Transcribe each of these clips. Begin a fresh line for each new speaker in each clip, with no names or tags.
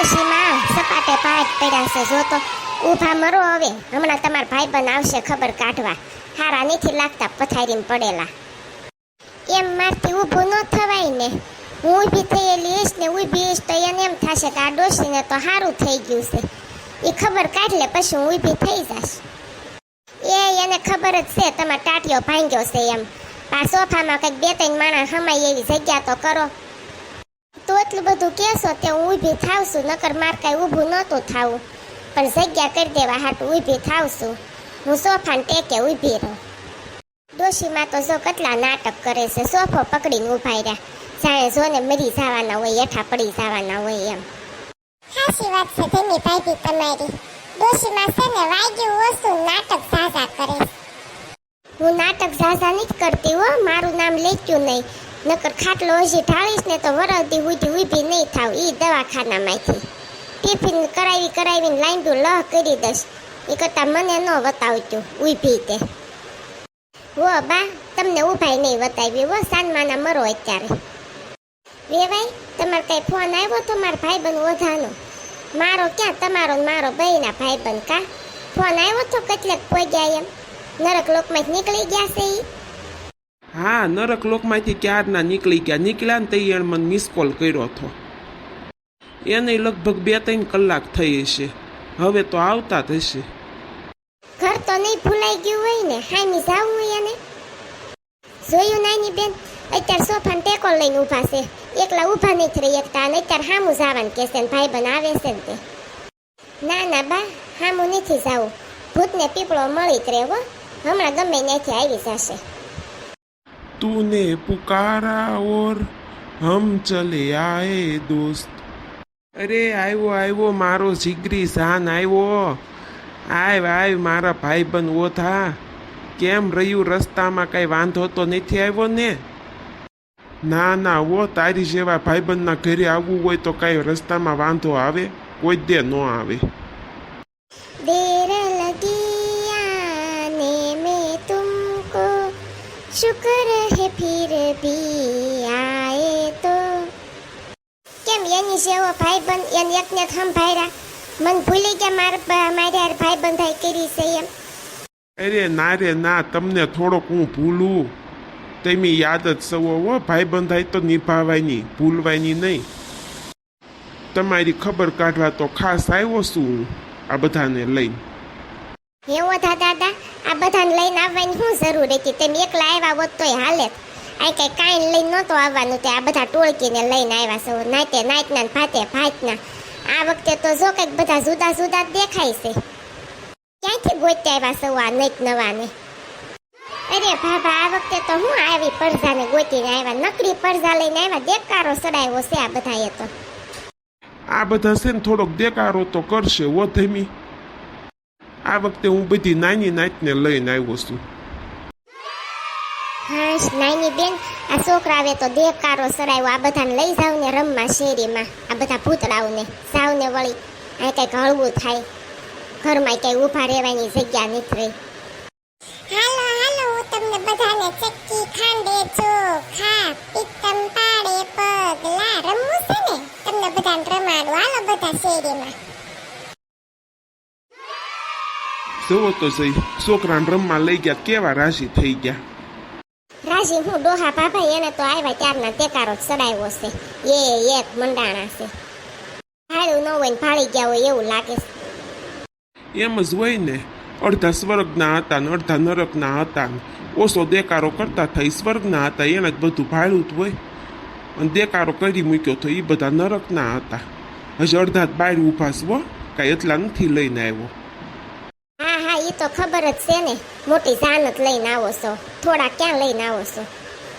ડોશીમાં સપાટે પાટ પડ્યા છે. જો તો ઊભા મરો હવે. હમણાં તમાર ભાઈબંધ આવશે ખબર કાઢવા. હારા નથી લાગતા પથારીમાં પડેલા. એમ મારથી ઊભું ન થવાય ને. હું ઊભી થયેલી હઈશ ને ઊભી હઈશ તો એને એમ થશે કે આ ડોશીને તો સારું થઈ ગયું છે. એ ખબર કાઢ લે પછી હું ઊભી થઈ જાશ. એ એને ખબર જ છે તમારે ટાટિયો ભાંગ્યો છે એમ. આ સોફામાં કંઈક બે ત્રણ માણસ હમાય એવી જગ્યા તો કરો. તો એટલું બધું કહેશો તે હું ઊભી થાવશું નકર માર કાંઈ ઊભું નહોતું થાવું. પણ જગ્યા કરી દેવા હાટું ઊભી થાવશું હું સોફાને ટેકે ઊભી રહું. ડોશીમાં તો જો કેટલા નાટક કરે છે સોફો પકડીને ઊભા રહ્યા. જાણે જોને મરી જવાના હોય હેઠા પડી જવાના હોય એમ. સાચી વાત છે ધીમી ભાઈ તમારી. ડોશીમાં છે ને વાગ્યું ઓછું નાટક ઝાઝા કરે હું નાટક ઝાઝા જ કરતી હો મારું નામ લેખ્યું નહીં. નકર ખાટલો હજી ઢાળીશ ને તો વરદી ઉધી ઊભી નહીં થાવ. એ દવાખાનામાંથી. ટિફિન કરાવી કરાવીને લાંબુ લહ કરી દઈશ. એ કરતાં મને ન વતાવજો, ઊભી તે. વો બા, તમને ઊભાઈ નહીં વતાવી. વો સાનમાના મરો અત્યારે. વેવાઈ તમારે કઈ ફોન આવ્યો? તો મારા ભાઈબંધ ઓધાનો મારો ક્યાં? તમારો મારો ભાઈના ભાઈબંધ કા? ફોન આવ્યો તો કેટલેક પોગ્યા એમ. નરક લોકમાં નીકળી ગયા છે ઈ.
હા, નરક લોકમાંથી ક્યારના નીકળી ગયા? નીકળ્યા ને તે એણે મને મિસ કોલ કર્યો હતો. એને લગભગ બે ત્રણ કલાક થઈ હશે. હવે તો આવતા જ હશે.
ઘર તો નહીં ભૂલાઈ ગયું હોય ને, હામી જાવું હોય એને. જોયું નાની બેન, અત્યારે સોફાને ટેકો લઈને ઊભા છે. એકલા ઊભા નહીં થઈ એકતા અને અત્યારે હામું જવાનું કે છે ને ભાઈ બન આવે છે ને તે. ના ના બા, હામું નથી જાવું. ભૂતને પીપળો મળી જ રહેવો હમણાં ગમે ત્યાંથી આવી જશે.
तूने पुकारा और हम चले आए दोस्त અરે આવ્યો આવ્યો મારો જીગરી સાન આવ્યો આવ આવ મારા ભાઈબંધ ઓથા કેમ રહ્યું રસ્તામાં કઈ વાંધો તો નથી આવ્યો ને ના ના ઓ તારી જેવા ભાઈબંધના ઘરે આવવું હોય તો કઈ રસ્તામાં વાંધો આવે કોઈ જ દે ન આવે
શુક્ર હે ફિર ભી આએ તો. કેમ એની સેવા ભાઈ બંધ એને એકને થમ ભાઈરા મન ભૂલી ગયા મારા મારે ભાઈ બંધાઈ કરી છે એમ.
અરે ના રે, ના, તમને થોડોક હું ભૂલું. તમે યાદ જ સવો વો ભાઈ બંધાઈ તો નિભાવવાની ભૂલવાની નહીં. તમારી ખબર કાઢવા તો ખાસ આવ્યો છું આ બધાને લઈને.
એવો થા દાદા? આ બધાને લઈને આવવાની શું જરૂર હતી? તેમ એકલા આવ્યા હોત તોય હાલે. આ કઈ કાંઈ લઈને નહોતો આવવાનું. તે આ બધા ટોળકીને લઈને આવ્યા સૌ નાતે નાતના ભાતે ભાતના. આ વખતે તો જો કંઈક બધા જુદા જુદા દેખાય છે. ક્યાંથી ગોત્યા આવ્યા સૌ આ નઈત નવાને? અરે ભાભા આ વખતે તો હું આવી પરજાને ગોતીને આવ્યા? નકરી પરજા લઈને આવ્યા? દેકારો સડાયો છે આ બધાએ તો.
આ બધા છે ને થોડોક દેકારો તો કરશે વો ધમી. આ વખતે હું બધી નાની નાતને લઈને આવ્યો છું.
હાશ નાની બેન આ છોકરાવે તો દેકારો સરાયો આ બધાને લઈ જાવ ને રમવા શેરીમાં. આ બધા પૂતળાઓને જાવ ને વળી આ કંઈક હળવું થાય. ઘરમાં કંઈ ઊભા રહેવાની જગ્યા નથી રહી. હાલો હાલો હું તમને બધાને ચક્કી ખાંડે ખા પિત્તમ પાડે પગલા. રમવું છે ને? તમને બધાને રમાડું. હાલો બધા શેરીમાં.
જુઓ તો સહી છોકરાને રમવા લઈ ગયા કેવા રાજી થઈ ગયા.
રાજી હું? ડોહા પાપા એને તો આવ્યા ત્યારના તેકારો ચડાવ્યો છે. એ એક મંડાણા છે. ભાડું ન હોય ને ભાળી ગયા હોય એવું લાગે છે.
એમ જ હોય ને. અડધા સ્વર્ગના હતા ને અડધા નરકના હતા ને. ઓછો દેકારો કરતા થઈ સ્વર્ગના હતા એને જ બધું ભાડું જ હોય. અને દેકારો કરી મૂક્યો તો એ બધા નરકના હતા. હજી અડધા બહાર ઊભા છે કાંઈ એટલા નથી લઈને આવ્યો.
તો ખબર જ છે ને. મોટી જાનત લઈને આવો છો. થોડા ક્યાં લઈને આવો છો?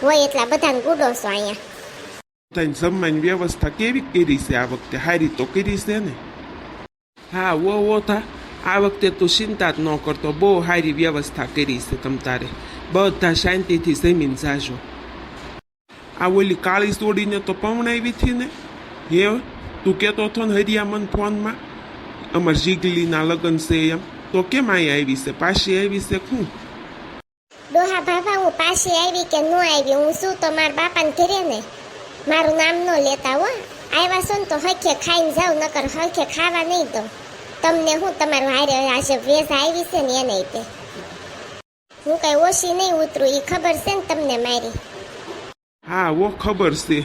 હોય એટલા બધાને ગુડો છો અહીંયા.
તને જમવાની વ્યવસ્થા કેવી કરી છે આ વખતે? હારી તો કરી છે ને? હા, વો વો થા. આ વખતે તું ચિંતા જ ન કરતો બહુ સારી વ્યવસ્થા કરી છે તમ તારે. બધા શાંતિથી જમીન જાજો. આ ઓલી કાળી સોડીને તો પવણાવી હતી ને? હે તું કહેતો હતો ને હરિયા મન ફોનમાં? અમાર જીગલીના લગ્ન છે એમ. તો કેમ અહીંયા આવી છે પાછી આવી છે શું
ડોહા બાબા હું પાછી આવી કે ન આવી હું શું તો મારા બાપાને ઘરે ને મારું નામ ન લેતા હો આવ્યા છો ને તો હખે ખાઈને જાવ નકર હખે ખાવા નહીં તો તમને હું તમારું હારે આજે વેજ આવી છે ને એને તે હું કઈ ઓછી નહીં ઉતરું એ ખબર છે ને તમને મારી
હા વો ખબર છે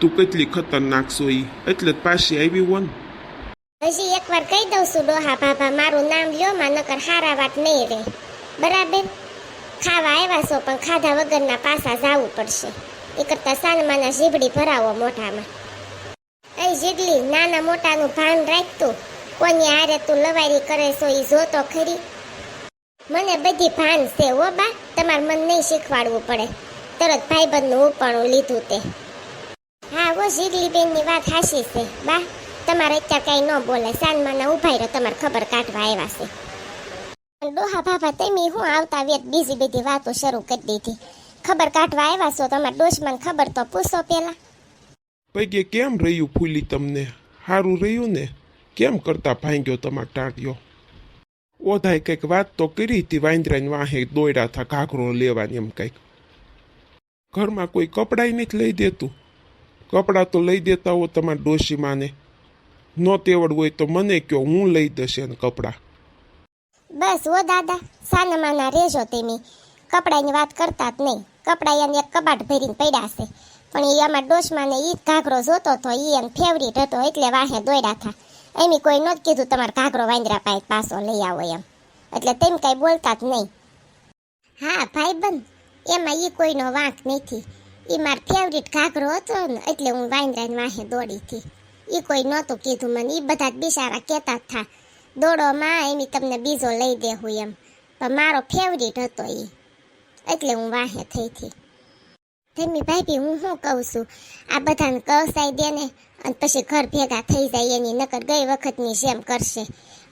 તું કેટલી ખતરનાક છો એ એટલે જ પાછી આવી હો ને
હજી એકવાર કહી દઉં છું, ડોહા ભાભા મારું નામ લ્યો, માં નકર હારા વાત નહીં રહે. બરાબર? ખાવા આવ્યા છો, પણ ખાધા વગરના પાસા જાવું પડશે. એ કરતા સાનમાના જીબડી ભરાવો મોઢામાં. એ જીગલી, નાના મોટાનું ભાન રાખતું કોની હારે તું લવારી કરે છો એ જોતો ખરી? મને બધી ભાન છે હો બા, તમારે મન નહીં શીખવાડવું પડે. તરત ભાઈબંધનું ઉપાણું લીધું તે. હા ઓ જીગલી બેનની વાત હાશી છે. બા તમારે અત્યારે કઈ ન બોલે સાનમાના ઉભાઈ રહ્યો તમારે ખબર કાઢવા આવ્યા છે. ડોહા ભાભા તમે હું આવતા વેત બીજી બધી વાતો શરૂ કરી દીધી. ખબર કાઢવા આવ્યા છો, તમારા ડોશમાં ખબર તો પૂછો પેલા
પૈકી કેમ રહ્યું ફૂલી તમને? સારું રહ્યું ને? કેમ કરતા ભાંગ્યો તમાર ટાંટ્યો ઓધાય કંઈક વાત તો કરી હતી, વાંદરાની વાહે દોડ્યા થા ઘાઘરો લેવાની એમ કંઈક. ઘરમાં કોઈ કપડાંય નથી લઈ દેતું. કપડાં તો લઈ દેતા હો તમારા ડોશીમાને. ન તેવડ હોય તો મને કયો, હું લઈ દશે ને કપડાં.
બસ ઓ દાદા, સાનમાના રેજો તેમી. કપડાની વાત કરતા જ નહીં. કપડા એને એક કબાટ ભરીને પડ્યા છે. પણ એ આમાં ડોશમાને જ ઘાઘરો જોતો હતો એ એને ફેવરિટ હતો, એટલે વાહે દોડ્યા હતા એમ કોઈ નહોતું કીધું, તમારે ઘાઘરો વાંદરા પાસે પાછો લઈ આવો એમ. એટલે તેમ કાંઈ બોલતા જ નહીં. હા ભાઈ બંધ એમાં ઈ કોઈનો વાંક નથી. એ મારો ફેવરિટ ઘાઘરો હતો ને, એટલે હું વાંદરાની વાહે દોડી હતી. ઈ કોઈ નહોતું કીધું મને. એ બધા જ બિચારા કહેતા જ થા દોડોમાં એમ તમને બીજો લઈ દેવું એમ. પણ મારો ફેવરિટ હતો એ એટલે હું વાહે થઈ હતી ધમી ભાઈ હું શું કહું છું? આ બધાને કવસાઈ દે ને, અને પછી ઘર ભેગા થઈ જાય એની, નકર ગઈ વખતની જેમ કરશે.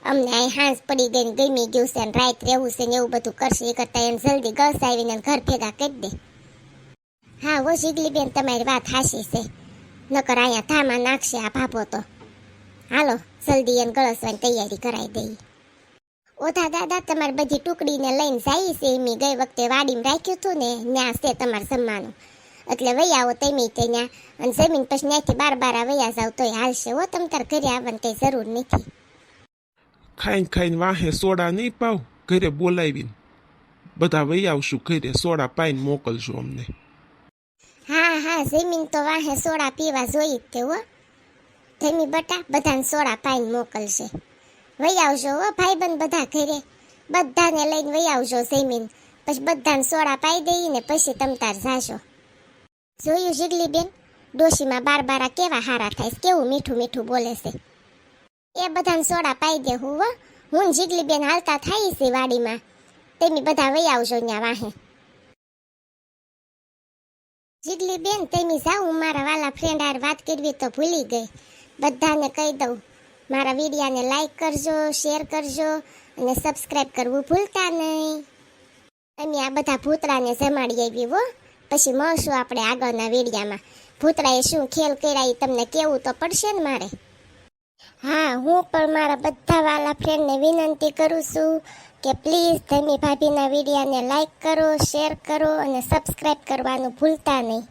અમને અહીં હાંસ પડી ગઈ ને ગમી ગયું છે ને રાત રહેવું છે ને એવું બધું કરશે. એ કરતાં એને જલ્દી ગવસાવીને ઘર ભેગા કરી દે. હા ઓ જીગલી બેન તમારી વાત હાશી છે. નકર અહીંયા થામાં નાખશે આ ભાભો તો. હાલો, જલ્દી એને ગળસવાની તૈયારી કરાવી દઈએ. ઓધા દાદા, તમારી બધી ટુકડીને લઈને જાય છે, એમ ગઈ વખતે વાડીમાં રાખ્યું હતું ને ત્યાં છે તમારે જમવાનું. એટલે વહી આવો તમે ત્યાં, અને જમીન પછી ત્યાંથી બાર બાર વયા જાવ તોય હાલશે. હો, તમ તાર ઘરે આવવાની કઈ જરૂર નથી.
ખાઈને ખાઈને વાહે સોડા નહીં પાવ, ઘરે બોલાવીને. બધા વહી આવશું ઘરે, સોડા પાઈને મોકલશું અમને.
હા સ્વિમિંગ તો વાહે સોડા પીવા જોઈ જ તે હો. ધમી બટા બધાને સોડા પાઈને મોકલશે. વહી આવજો હો, ભાઈબંધ બધા ઘરે. બધાને લઈને વહી આવજો જમીન. પછી બધાને સોડા પાઈ દઈએ ને પછી તમ તાર જાશો જોયું જીગલી બેન ડોશીમાં બાર બારા કેવા હારા થાય કેવું મીઠું મીઠું બોલે છે. એ બધાને સોડા પાઈ દે હું હો. જીગલી બેન હાલતા થાય છે વાડીમાં. તેમી બધા વહી આવજો ત્યાં વાહે. જીગલી બેન તેમી હું મારા વાલા ફ્રેન્ડ હારે વાત કરવી તો ભૂલી ગઈ. બધાને કહી દઉં, મારા વિડીયાને લાઈક કરજો શેર કરજો અને સબસ્ક્રાઈબ કરવું ભૂલતા નહીં. તમે આ બધા ભૂતળાને જમાડી આવી હો. પછી મળશું આપણે આગળના વિડીયામાં. ભૂતરાએ શું ખેલ કર્યા તમને કેવું તો પડશે ને મારે? હા, હું પણ મારા બધા વાલા ફ્રેન્ડને વિનંતી કરું છું. કે પ્લીઝ ધમી ભાભીના વિડીયાને લાઈક કરો શેર કરો અને સબસ્ક્રાઈબ કરવાનું ભૂલતા નહીં.